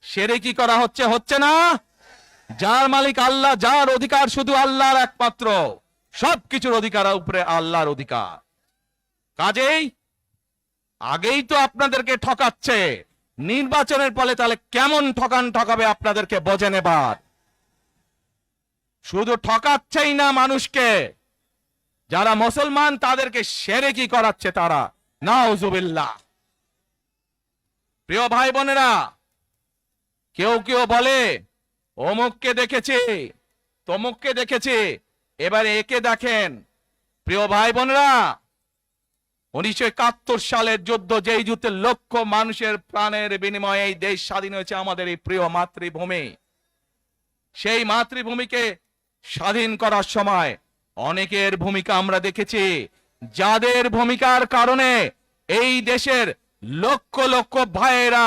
সেরে কি করা হচ্ছে? হচ্ছে না। যার মালিক আল্লাহ, যার অধিকার শুধু আল্লাহর একমাত্র। সবকিছুর অধিকার উপরে আল্লাহর অধিকার। কাজেই আগেই তো আপনাদেরকে ঠকাচ্ছে। নির্বাচনের ফলে তাহলে কেমন ঠকান ঠকাবে আপনাদেরকে বোঝে নেবার? শুধু ঠকাচ্ছেই না মানুষকে। যারা মুসলমান, তাদেরকে সেরে কি করাচ্ছে তারা? নাউজুবিল্লাহ। প্রিয় ভাই বোনেরা কেউ কেউ বলে, অমুককে দেখেছি, তমুককে দেখেছি, এবারে একে দেখেন। প্রিয় ভাই বোনেরা উনিশশো একাত্তর সালের যুদ্ধ যেই যুদ্ধে লক্ষ মানুষের প্রাণের বিনিময়ে এই দেশ স্বাধীন হয়েছে, আমাদের এই প্রিয় মাতৃভূমি। সেই মাতৃভূমিকে স্বাধীন করার সময় অনেকের ভূমিকা আমরা দেখেছি। যাদের ভূমিকার কারণে এই দেশের লক্ষ লক্ষ ভাইয়েরা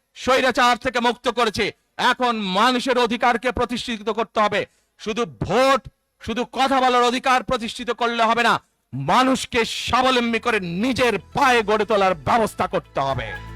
স্বৈরাচার থেকে মুক্ত করেছে। এখন মানুষের অধিকারকে প্রতিষ্ঠিত করতে হবে। শুধু ভোট, শুধু কথা বলার অধিকার প্রতিষ্ঠিত করলে হবে না, মানুষকে স্বাবলম্বী করে নিজের পায়ে গড়ে তোলার ব্যবস্থা করতে হবে।